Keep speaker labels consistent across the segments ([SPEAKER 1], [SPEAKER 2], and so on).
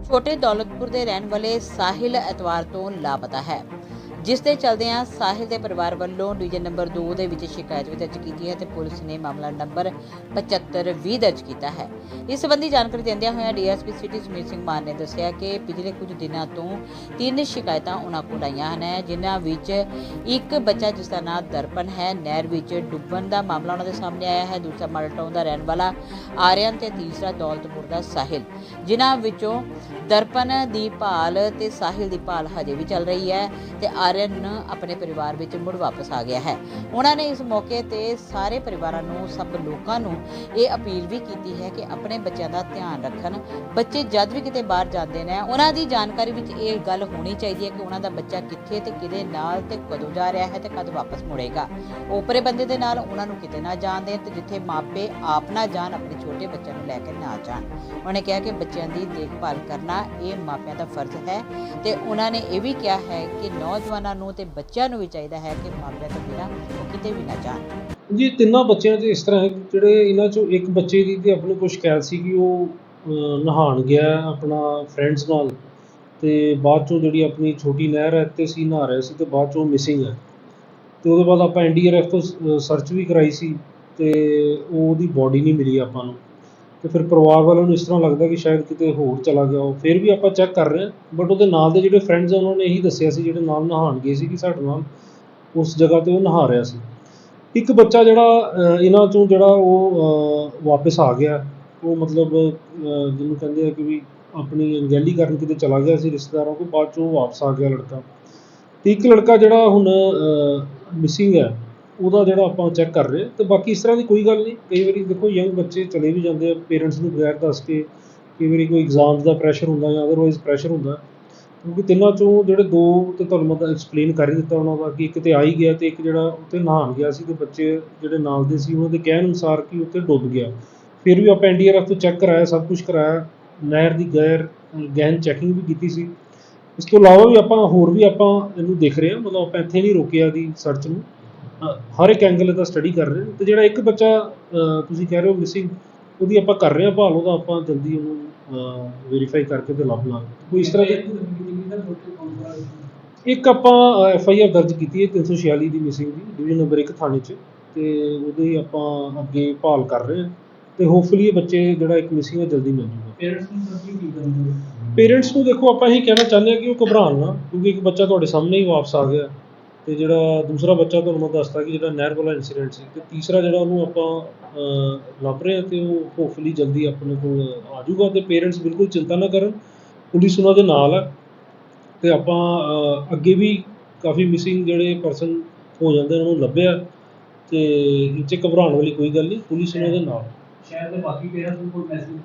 [SPEAKER 1] ਛੋਟੇ ਦੌਲਤਪੁਰ ਦੇ ਰਹਿਣ ਵਾਲੇ ਸਾਹਿਲ ਐਤਵਾਰ ਤੋਂ ਲਾਪਤਾ ਹੈ। ਜਿਸ ਦੇ ਚਲਦਿਆਂ ਸਾਹਿਲ ਦੇ ਪਰਿਵਾਰ ਵੱਲੋਂ ਡਿਵੀਜ਼ਨ ਨੰਬਰ 2 ਦੇ ਵਿੱਚ ਸ਼ਿਕਾਇਤ ਵੀ ਦਰਜ ਕੀਤੀ ਹੈ ਤੇ ਪੁਲਿਸ ਨੇ ਮਾਮਲਾ ਨੰਬਰ 7520 ਦਰਜ ਕੀਤਾ ਹੈ। ਇਸ ਸੰਬੰਧੀ ਜਾਣਕਾਰੀ ਦਿੰਦਿਆਂ ਹੋਇਆਂ ਡੀਐਸਪੀ ਸਿਟੀ ਸੁਮੀਤ ਸਿੰਘ ਮਾਨ ਨੇ ਦੱਸਿਆ ਕਿ ਪਿਛਲੇ ਕੁਝ ਦਿਨਾਂ ਤੋਂ ਤਿੰਨ ਸ਼ਿਕਾਇਤਾਂ ਉਹਨਾਂ ਕੋਲ ਆਈਆਂ ਹਨ, ਜਿਨ੍ਹਾਂ ਵਿੱਚ ਇੱਕ ਬੱਚਾ ਜਿਸ ਦਾ ਨਾਮ ਦਰਪਨ ਹੈ, ਨਹਿਰ ਵਿੱਚ ਡੁੱਬਣ ਦਾ ਮਾਮਲਾ ਉਹਨਾਂ ਦੇ ਸਾਹਮਣੇ ਆਇਆ ਹੈ, ਦੂਸਰਾ ਮਾਲਟਾਊਨ ਦਾ ਰਹਿਣ ਵਾਲਾ ਆਰਿਅਨ ਤੇ ਤੀਸਰਾ ਦੌਲਤਪੁਰ ਦਾ ਸਾਹਿਲ, ਜਿਨ੍ਹਾਂ ਵਿੱਚੋਂ ਦਰਪਨ ਦੀ ਭਾਲ ਤੇ ਸਾਹਿਲ ਦੀ ਭਾਲ ਹਜੇ ਵੀ ਚੱਲ ਰਹੀ ਹੈ ਤੇ ਆਰਿਅਨ ਆਪਣੇ ਪਰਿਵਾਰ ਵਿੱਚ ਮੁੜ ਵਾਪਸ ਆ ਗਿਆ ਹੈ। ਉਹਨਾਂ ਨੇ ਇਸ ਮੌਕੇ ਤੇ ਸਾਰੇ ਪਰਿਵਾਰਾਂ ਨੂੰ, ਸਭ ਲੋਕਾਂ ਨੂੰ ਇਹ ਅਪੀਲ ਵੀ ਕੀਤੀ ਹੈ ਕਿ ਆਪਣੇ ਬੱਚਿਆਂ ਦਾ ਧਿਆਨ ਰੱਖਣ। ਬੱਚੇ ਜਦ ਵੀ ਕਿਤੇ ਬਾਹਰ ਜਾਂਦੇ ਨੇ, ਉਹਨਾਂ ਦੀ ਜਾਣਕਾਰੀ ਵਿੱਚ ਇਹ ਗੱਲ ਹੋਣੀ ਚਾਹੀਦੀ ਹੈ ਕਿ ਉਹਨਾਂ ਦਾ ਬੱਚਾ ਕਿੱਥੇ ਤੇ ਕਿਹਦੇ ਨਾਲ ਤੇ ਕਦੋਂ ਜਾ ਰਿਹਾ ਹੈ ਤੇ ਕਦ ਵਾਪਸ ਮੁੜੇਗਾ। ਓਪਰੇ ਬੰਦੇ ਦੇ ਨਾਲ ਉਹਨਾਂ ਨੂੰ ਕਿਤੇ ਨਾ ਜਾਣ ਦੇਣ ਤੇ ਜਿੱਥੇ ਮਾਪੇ ਆਪ ਨਾ ਜਾਣ, ਆਪਣੇ ਛੋਟੇ ਬੱਚਿਆਂ ਨੂੰ ਲੈ ਕੇ ਨਾ ਜਾਣ। ਉਹਨੇ ਕਿਹਾ ਕਿ ਬੱਚਿਆਂ ਦੀ ਦੇਖਭਾਲ ਕਰਨਾ ਇਹ ਮਾਪਿਆਂ ਦਾ ਫਰਜ਼ ਹੈ ਤੇ ਉਹਨਾਂ ਨੇ ਇਹ ਵੀ ਕਿਹਾ ਹੈ ਕਿ ਨੌਜਵਾਨ ਨੂੰ ਤੇ ਬੱਚਿਆਂ ਨੂੰ ਵੀ ਚਾਹੀਦਾ ਹੈ ਕਿ ਮਾਪਿਆਂ ਤੋਂ ਬਿਨਾਂ ਉਹ ਕਿਤੇ ਵੀ ਨਾ ਜਾਣ।
[SPEAKER 2] ਜੀ ਤਿੰਨਾਂ ਬੱਚਿਆਂ 'ਚ ਇਸ ਤਰ੍ਹਾਂ ਹੈ ਕਿ ਜਿਹੜੇ ਇਹਨਾਂ 'ਚੋਂ ਇੱਕ ਬੱਚੇ ਦੀ ਤੇ ਆਪਣੇ ਕੋਲ ਸ਼ਿਕਾਇਤ ਸੀ ਕਿ ਉਹ ਅਹ, ਨਹਾਉਣ ਗਿਆ ਆਪਣਾ ਫਰੈਂਡਸ ਨਾਲ ਤੇ ਬਾਅਦ 'ਚੋਂ ਜਿਹੜੀ ਆਪਣੀ ਛੋਟੀ ਨਹਿਰ ਹੈ ਤੇ ਸੀ ਨਹਾ ਰਿਹਾ ਸੀ ਤੇ ਬਾਅਦ 'ਚੋਂ ਮਿਸਿੰਗ ਹੈ। ਤੇ ਉਹਦੇ ਬਾਅਦ ਆਪਾਂ ਐਨਡੀਆਰਐਫ ਤੋਂ ਸਰਚ ਵੀ ਕਰਾਈ ਸੀ ਤੇ ਉਹਦੀ ਬੋਡੀ ਨਹੀਂ ਮਿਲੀ ਆਪਾਂ ਨੂੰ। ਅਤੇ ਫਿਰ ਪਰਿਵਾਰ ਵਾਲਿਆਂ ਨੂੰ ਇਸ ਤਰ੍ਹਾਂ ਲੱਗਦਾ ਕਿ ਸ਼ਾਇਦ ਕਿਤੇ ਹੋਰ ਚਲਾ ਗਿਆ ਉਹ ਫਿਰ ਵੀ ਆਪਾਂ ਚੈੱਕ ਕਰ ਰਹੇ ਹਾਂ ਬਟ ਉਹਦੇ ਨਾਲ ਦੇ ਜਿਹੜੇ ਫਰੈਂਡਸ ਆ ਉਹਨਾਂ ਨੇ ਇਹੀ ਦੱਸਿਆ ਸੀ ਜਿਹੜੇ ਨਾਲ ਨਹਾਉਣ ਗਏ ਸੀ ਕਿ ਸਾਡੇ ਨਾਲ ਉਸ ਜਗ੍ਹਾ ਤੇ ਉਹ ਨਹਾ ਰਿਹਾ ਸੀ। ਇੱਕ ਬੱਚਾ ਜਿਹੜਾ ਇਹਨਾਂ ਚੋਂ ਜਿਹੜਾ ਉਹ ਅਹ, ਵਾਪਸ ਆ ਗਿਆ ਉਹ ਮਤਲਬ ਜਿਹਨੂੰ ਕਹਿੰਦੇ ਆ ਕਿ ਵੀ ਆਪਣੀ ਅਣਗਹਿਲੀ ਕਰਨ ਕਿਤੇ ਚਲਾ ਗਿਆ ਸੀ ਰਿਸ਼ਤੇਦਾਰਾਂ ਕੋਲ ਬਾਅਦ ਚੋਂ ਵਾਪਸ ਆ ਗਿਆ ਲੜਕਾ। ਅਤੇ ਇੱਕ ਲੜਕਾ ਜਿਹੜਾ ਹੁਣ ਮਿਸਿੰਗ ਹੈ ਉਹਦਾ ਜਿਹੜਾ ਆਪਾਂ ਚੈੱਕ ਕਰ ਰਹੇ ਹਾਂ, ਤੇ ਬਾਕੀ ਇਸ ਤਰ੍ਹਾਂ ਦੀ ਕੋਈ ਗੱਲ ਨਹੀਂ। ਕਈ ਵਾਰੀ ਦੇਖੋ ਯੰਗ ਬੱਚੇ ਚਲੇ ਵੀ ਜਾਂਦੇ ਆ ਪੇਰੈਂਟਸ ਨੂੰ ਬਗੈਰ ਦੱਸ ਕੇ ਕਈ ਵਾਰੀ ਕੋਈ ਐਗਜ਼ਾਮਸ ਦਾ ਪ੍ਰੈਸ਼ਰ ਹੁੰਦਾ ਜਾਂ ਅਦਰਵਾਈਜ਼ ਪ੍ਰੈਸ਼ਰ ਹੁੰਦਾ। ਕਿਉਂਕਿ ਤਿੰਨਾਂ ਚੋਂ ਜਿਹੜੇ ਦੋ ਤੇ ਤੁਹਾਨੂੰ ਮੈਂ ਐਕਸਪਲੇਨ ਕਰ ਹੀ ਦਿੱਤਾ ਉਹਨਾਂ ਦਾ ਕਿ ਇੱਕ ਤਾਂ ਆ ਹੀ ਗਿਆ ਅਤੇ ਇੱਕ ਜਿਹੜਾ ਉੱਥੇ ਨਹਾਉਣ ਗਿਆ ਸੀ ਅਤੇ ਬੱਚੇ ਜਿਹੜੇ ਨਾਲ ਦੇ ਸੀ, ਉਹਨਾਂ ਦੇ ਕਹਿਣ ਅਨੁਸਾਰ ਕਿ ਉੱਥੇ ਡੁੱਬ ਗਿਆ। ਫਿਰ ਵੀ ਆਪਾਂ ਐਨਡੀਆਰਐਫ ਤੋਂ ਚੈੱਕ ਕਰਾਇਆ, ਸਭ ਕੁਝ ਕਰਾਇਆ, ਨਹਿਰ ਦੀ ਗੈਰ ਗਹਿਨ ਚੈਕਿੰਗ ਵੀ ਕੀਤੀ ਸੀ। ਇਸ ਤੋਂ ਇਲਾਵਾ ਵੀ ਆਪਾਂ ਹੋਰ ਵੀ ਆਪਾਂ ਇਹਨੂੰ ਦੇਖ ਰਹੇ ਹਾਂ, ਮਤਲਬ ਆਪਾਂ ਇੱਥੇ ਨਹੀਂ ਰੋਕਿਆ ਦੀ ਸਰਚ ਨੂੰ। ਹਰ ਇੱਕ ਐਂਗਲ ਦਾ ਸਟੱਡੀ ਕਰ ਰਹੇ ਤੇ ਜਿਹੜਾ ਇੱਕ ਬੱਚਾ ਤੁਸੀਂ ਕਹਿ ਰਹੇ ਹੋ ਮਿਸਿੰਗ ਉਹਦੀ ਆਪਾਂ ਕਰ ਰਹੇ ਹਾਂ ਭਾਲ ਉਹਦਾ ਆਪਾਂ ਜਲਦੀ ਉਹਨੂੰ ਵੈਰੀਫਾਈ ਕਰਕੇ ਤੇ ਲੱਭ ਲਾਂਗੇ। ਕੋਈ ਇਸ ਤਰ੍ਹਾਂ ਦੀ ਇੱਕ ਆਪਾਂ ਐਫ ਆਈ ਆਰ ਦਰਜ ਕੀਤੀ ਹੈ 346 ਦੀ ਮਿਸਿੰਗ ਦੀ ਡਿਵੀਜ਼ਨ ਨੰਬਰ 1 ਥਾਣੇ 'ਚ ਤੇ ਉਹਦੇ ਆਪਾਂ ਅੱਗੇ ਭਾਲ ਕਰ ਰਹੇ ਹਾਂ ਤੇ ਹੋਪਫੁਲੀ ਇਹ ਬੱਚੇ ਜਿਹੜਾ ਇੱਕ ਮਿਸਿੰਗ ਹੈ ਜਲਦੀ ਮਿਲ ਜੂਗਾ
[SPEAKER 3] ਪੇਰੈਂਟਸ ਨੂੰ ਸਭ ਕੀ ਕਰਦੇ
[SPEAKER 2] ਪੇਰੈਂਟਸ ਨੂੰ ਦੇਖੋ ਆਪਾਂ ਇਹੀ ਕਹਿਣਾ ਚਾਹੁੰਦੇ ਹਾਂ ਕਿ ਉਹ ਘਬਰਾਉਣ ਨਾ ਕਿਉਂਕਿ ਇੱਕ ਬੱਚਾ ਤੁਹਾਡੇ ਸਾਹਮਣੇ ਹੀ ਵਾਪਸ ਆ ਗਿਆ। ਅਤੇ ਜਿਹੜਾ ਦੂਸਰਾ ਬੱਚਾ ਤੁਹਾਨੂੰ ਮੈਂ ਦੱਸਤਾ ਕਿ ਜਿਹੜਾ ਨਹਿਰ ਵਾਲਾ ਇੰਸੀਡੈਂਟ ਸੀ ਅਤੇ ਤੀਸਰਾ ਜਿਹੜਾ ਉਹਨੂੰ ਆਪਾਂ ਲੱਭ ਰਹੇ ਹਾਂ ਅਤੇ ਉਹ ਹੋਪਫੁਲੀ ਜਲਦੀ ਆਪਣੇ ਕੋਲ ਆ ਜਾਊਗਾ ਅਤੇ ਪੇਰੈਂਟਸ ਬਿਲਕੁਲ ਚਿੰਤਾ ਨਾ ਕਰਨ, ਪੁਲਿਸ ਉਹਨਾਂ ਦੇ ਨਾਲ ਹੈ ਅਤੇ ਆਪਾਂ ਅੱਗੇ ਵੀ ਕਾਫੀ ਮਿਸਿੰਗ ਜਿਹੜੇ ਪਰਸਨ ਹੋ ਜਾਂਦੇ ਉਹਨਾਂ ਨੂੰ ਲੱਭਿਆ ਅਤੇ ਇਹ 'ਚ ਘਬਰਾਉਣ ਵਾਲੀ ਕੋਈ ਗੱਲ ਨਹੀਂ, ਪੁਲਿਸ ਉਹਨਾਂ ਦੇ ਨਾਲ।
[SPEAKER 3] ਸ਼ਹਿਰ ਦੇ ਬਾਕੀ ਪੇਰੈਂਟਸ ਨੂੰ ਕੋਈ ਮੈਸੇਜ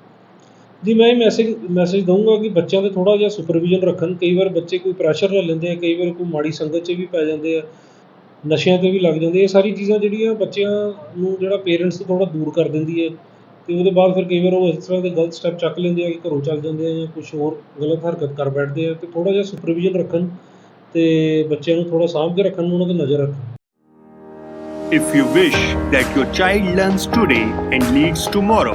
[SPEAKER 2] ਜੀ ਮੈਂ ਇਹ ਮੈਸੇਜ ਮੈਸੇਜ ਦਊਂਗਾ ਕਿ ਬੱਚਿਆਂ ਦੇ ਥੋੜ੍ਹਾ ਜਿਹਾ ਸੁਪਰਵਿਜ਼ਨ ਰੱਖਣ। ਕਈ ਵਾਰ ਬੱਚੇ ਕੋਈ ਪ੍ਰੈਸ਼ਰ ਲੈ ਲੈਂਦੇ ਆ ਕਈ ਵਾਰ ਕੋਈ ਮਾੜੀ ਸੰਗਤ 'ਚ ਵੀ ਪੈ ਜਾਂਦੇ ਆ ਨਸ਼ਿਆਂ ਤੇ ਵੀ ਲੱਗ ਜਾਂਦੇ ਇਹ ਸਾਰੀ ਚੀਜ਼ਾਂ ਜਿਹੜੀਆਂ ਬੱਚਿਆਂ ਨੂੰ ਜਿਹੜਾ ਪੇਰੈਂਟਸ ਤੋਂ ਥੋੜਾ ਦੂਰ ਕਰ ਦਿੰਦੀ ਹੈ ਅਤੇ ਉਹਦੇ ਬਾਅਦ ਫਿਰ ਕਈ ਵਾਰ ਉਹ ਇਸ ਤਰ੍ਹਾਂ ਦੇ ਗਲਤ ਸਟੈਪ ਚੱਕ ਲੈਂਦੇ ਆ ਕਿ ਘਰੋਂ ਚੱਲ ਜਾਂਦੇ ਆ ਜਾਂ ਕੁਛ ਹੋਰ ਗਲਤ ਹਰਕਤ ਕਰ ਬੈਠਦੇ ਆ ਅਤੇ ਥੋੜ੍ਹਾ ਜਿਹਾ ਸੁਪਰਵਿਜ਼ਨ ਰੱਖਣ ਅਤੇ ਬੱਚਿਆਂ ਨੂੰ ਥੋੜ੍ਹਾ ਸਾਂਭ ਕੇ ਰੱਖਣ ਉਹਨਾਂ ਤੇ ਨਜ਼ਰ ਰੱਖਣ।
[SPEAKER 4] If you wish that your child learns today and leads tomorrow,